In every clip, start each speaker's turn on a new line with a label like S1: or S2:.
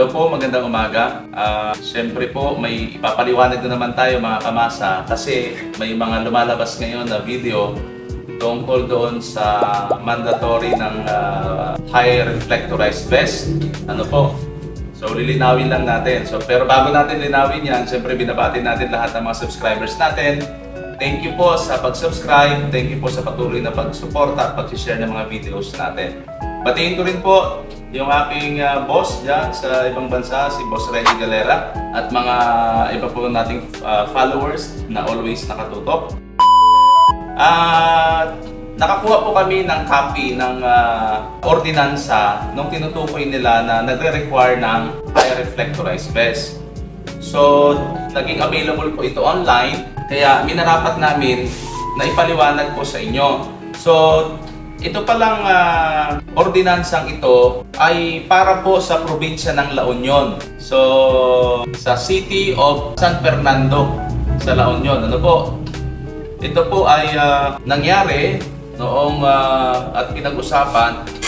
S1: Hello po, magandang umaga. Ah, Siyempre po, may ipapaliwanag na naman tayo mga kamasa kasi may mga lumalabas ngayon na video tungkol doon sa mandatory ng ah, high reflectorized vest. Ano po? So lilinawin lang natin. So pero bago natin linawin yan, siyempre binabati natin lahat ng mga subscribers natin. Thank you po sa pag-subscribe. Thank you po sa patuloy na pag-suporta at pag-share ng mga videos natin. Batiin ko rin po yung aking ah, boss dyan sa ibang bansa, si Boss Reggie Galera at mga iba po nating ah, followers na always nakatutok. At nakakuha po kami ng copy ng ah, ordinansa nung tinutukoy nila na nagre-require ng high reflectorized vest. So, naging available po ito online, kaya minarapat namin na ipaliwanag po sa inyo. So, ito palang ah, ordinansang ito ay para po sa probinsya ng La Union. So, sa City of San Fernando sa La Union. Ano po? Ito po ay ah, nangyari noong ah, at pinag-usapan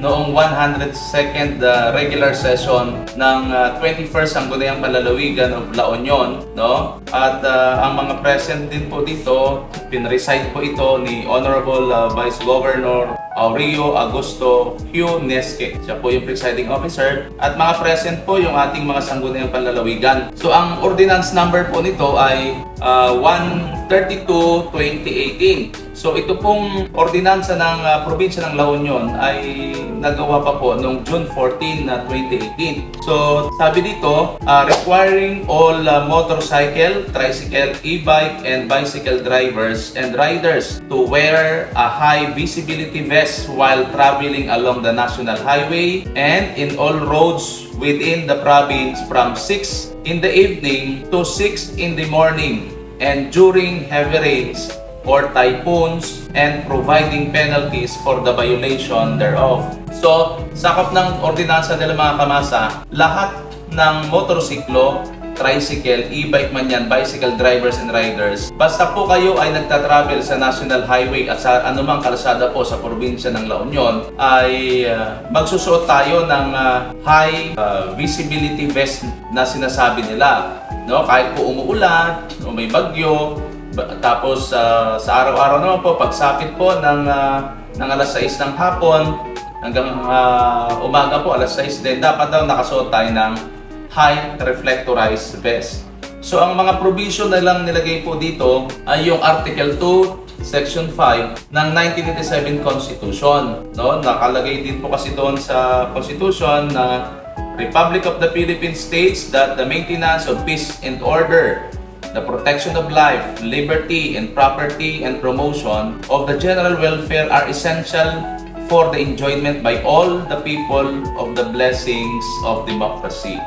S1: noong 102nd uh, regular session ng uh, 21st Sangguniang Palalawigan of La Union, no? At uh, ang mga present din po dito, pinrecite po ito ni Honorable uh, Vice Governor Aurelio Augusto Hugh Nesque. Siya po yung presiding officer. At mga present po yung ating mga Sangguniang Palalawigan. So ang ordinance number po nito ay uh, 132-2018. So ito pong ordinansa ng uh, probinsya ng La Union ay nagawa pa po noong June 14 na 2018. So sabi dito, uh, requiring all uh, motorcycle, tricycle, e-bike and bicycle drivers and riders to wear a high visibility vest while traveling along the national highway and in all roads within the province from 6 in the evening to 6 in the morning and during heavy rains or typhoons and providing penalties for the violation thereof. So, sakop ng ordinansa nila mga kamasa, lahat ng motorsiklo, tricycle, e-bike man yan, bicycle drivers and riders, basta po kayo ay nagta-travel sa National Highway at sa anumang kalsada po sa probinsya ng La Union, ay uh, magsusuot tayo ng uh, high uh, visibility vest na sinasabi nila. No? Kahit po umuulan, o may bagyo, ba- tapos ah, sa araw-araw naman po, pagsapit po ng, ah, ng alas 6 ng hapon hanggang ah, umaga po alas 6 din, dapat daw nakasuot tayo ng high reflectorized vest. So ang mga provision na lang nilagay po dito ay yung Article 2, Section 5 ng 1987 Constitution. No? Nakalagay din po kasi doon sa Constitution na Republic of the Philippines states that the maintenance of peace and order the protection of life, liberty, and property, and promotion of the general welfare are essential for the enjoyment by all the people of the blessings of democracy.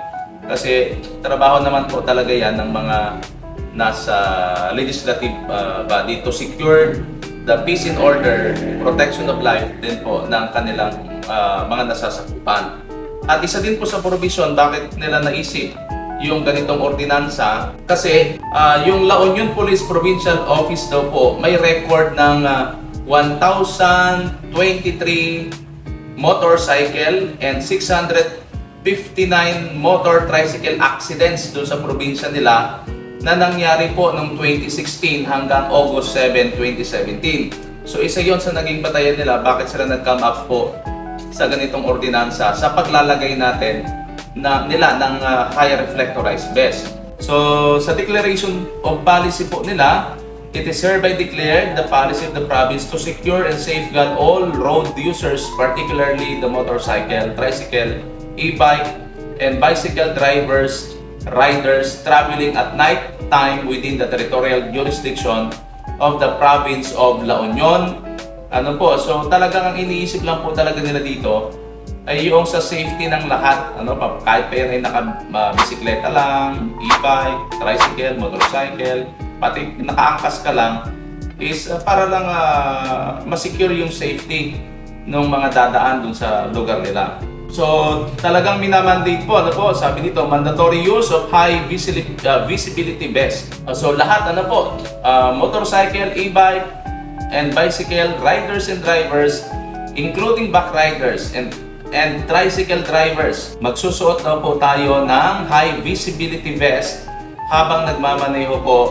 S1: Kasi trabaho naman po talaga yan ng mga nasa legislative uh, body to secure the peace and order, protection of life din po ng kanilang uh, mga nasasakupan. At isa din po sa provision bakit nila naisip yung ganitong ordinansa kasi ah, yung La Union Police Provincial Office daw po may record ng ah, 1,023 motorcycle and 659 motor tricycle accidents doon sa probinsya nila na nangyari po noong 2016 hanggang August 7, 2017. So isa yon sa naging batayan nila bakit sila nag-come up po sa ganitong ordinansa sa paglalagay natin na nila ng uh, high reflectorized vest. So sa declaration of policy po nila, it is hereby declared the policy of the province to secure and safeguard all road users, particularly the motorcycle, tricycle, e-bike, and bicycle drivers, riders traveling at night time within the territorial jurisdiction of the province of La Union. Ano po, so talagang ang iniisip lang po talaga nila dito ay yung sa safety ng lahat. Ano kahit pa yan ay naka-bisikleta lang, e-bike, tricycle, motorcycle, pati nakaangkas ka lang, is uh, para lang uh, masecure yung safety ng mga dadaan dun sa lugar nila. So, talagang minamandate po, ano po, sabi dito, mandatory use of high visibility, uh, visibility vest. Uh, so, lahat, ano po, uh, motorcycle, e-bike, and bicycle riders and drivers, including back riders and and tricycle drivers. Magsusuot daw po tayo ng high visibility vest habang nagmamaneho po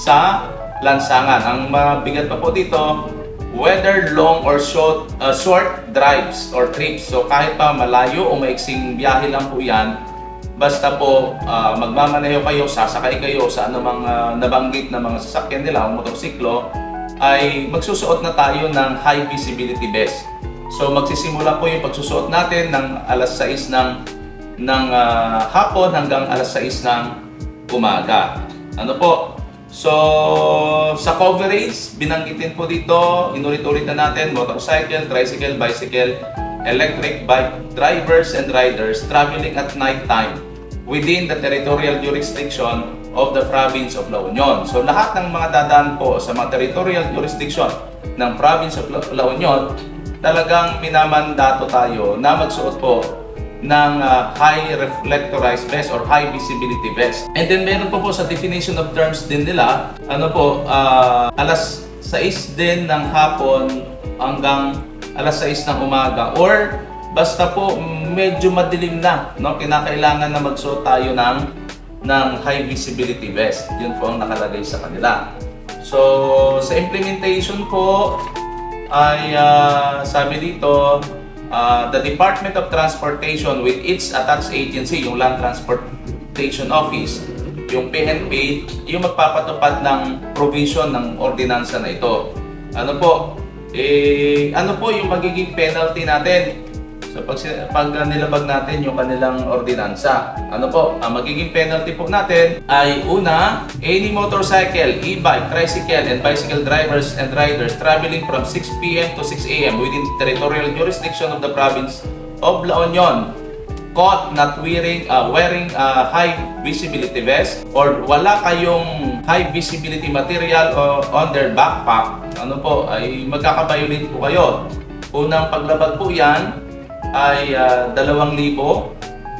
S1: sa lansangan. Ang mabigat pa po dito, whether long or short, uh, short drives or trips. So kahit pa malayo o maiksing biyahe lang po yan, basta po uh, magmamaneho kayo, sasakay kayo sa anumang uh, nabanggit na mga sasakyan nila o motorsiklo, ay magsusuot na tayo ng high visibility vest. So magsisimula po yung pagsusuot natin ng alas 6 ng ng ah, hapon hanggang alas 6 ng umaga. Ano po? So sa coverage, binanggitin po dito, inulit-ulit na natin, motorcycle, tricycle, bicycle, electric bike drivers and riders traveling at night time within the territorial jurisdiction of the province of La Union. So lahat ng mga dadaan po sa mga territorial jurisdiction ng province of La Union, talagang minamandato tayo na magsuot po ng ah, high reflectorized vest or high visibility vest. And then meron po po sa definition of terms din nila, ano po, ah, alas 6 din ng hapon hanggang alas 6 ng umaga or basta po medyo madilim na, no? Kinakailangan na magsuot tayo ng ng high visibility vest. Yun po ang nakalagay sa kanila. So, sa implementation po ay ah, sabi dito, ah, the Department of Transportation with its attached agency, yung Land Transportation Office, yung PNP, yung magpapatupad ng provision ng ordinansa na ito. Ano po? Eh, ano po yung magiging penalty natin? So pag, pag nilabag natin yung kanilang ordinansa, ano po, ang magiging penalty po natin ay una, any motorcycle, e-bike, tricycle, and bicycle drivers and riders traveling from 6 p.m. to 6 a.m. within territorial jurisdiction of the province of La Union caught not wearing uh, wearing a high visibility vest or wala kayong high visibility material on their backpack, ano po, ay magkakabayolate po kayo. Unang paglabag po yan ay uh, 2,000,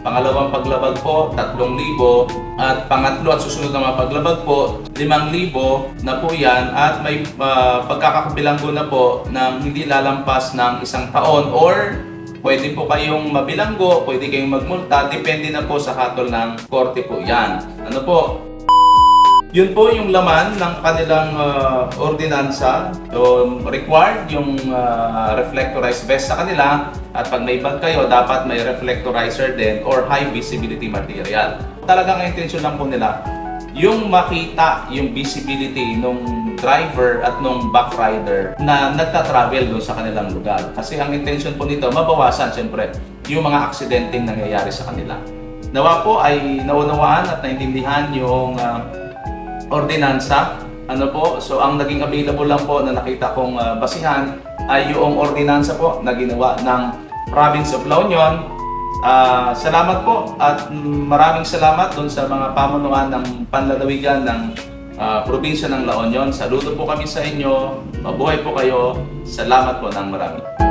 S1: pangalawang paglabag po 3,000 at pangatlo at susunod na mga paglabag po 5,000 na po yan at may uh, pagkakabilanggo na po ng hindi lalampas ng isang taon or Pwede po kayong mabilanggo, pwede kayong magmulta, depende na po sa hatol ng korte po yan. Ano po? Yun po yung laman ng kanilang ah, ordinansa. So, required yung ah, reflectorized vest sa kanila at pag may bag kayo, dapat may reflectorizer din or high visibility material. Talagang ang intention lang po nila, yung makita yung visibility nung driver at nung back rider na nagta-travel doon sa kanilang lugar. Kasi ang intention po nito, mabawasan siyempre yung mga aksidenteng nangyayari sa kanila. Nawa po ay naunawaan at naintindihan yung ah, ordinansa. Ano po, so ang naging available lang po na nakita kong ah, basihan ay yung ordinansa po na ginawa ng Province of La Union. Ah, salamat po at maraming salamat doon sa mga pamunuan ng panlalawigan ng ah, probinsya ng La Union. Saludo po kami sa inyo. Mabuhay po kayo. Salamat po ng marami.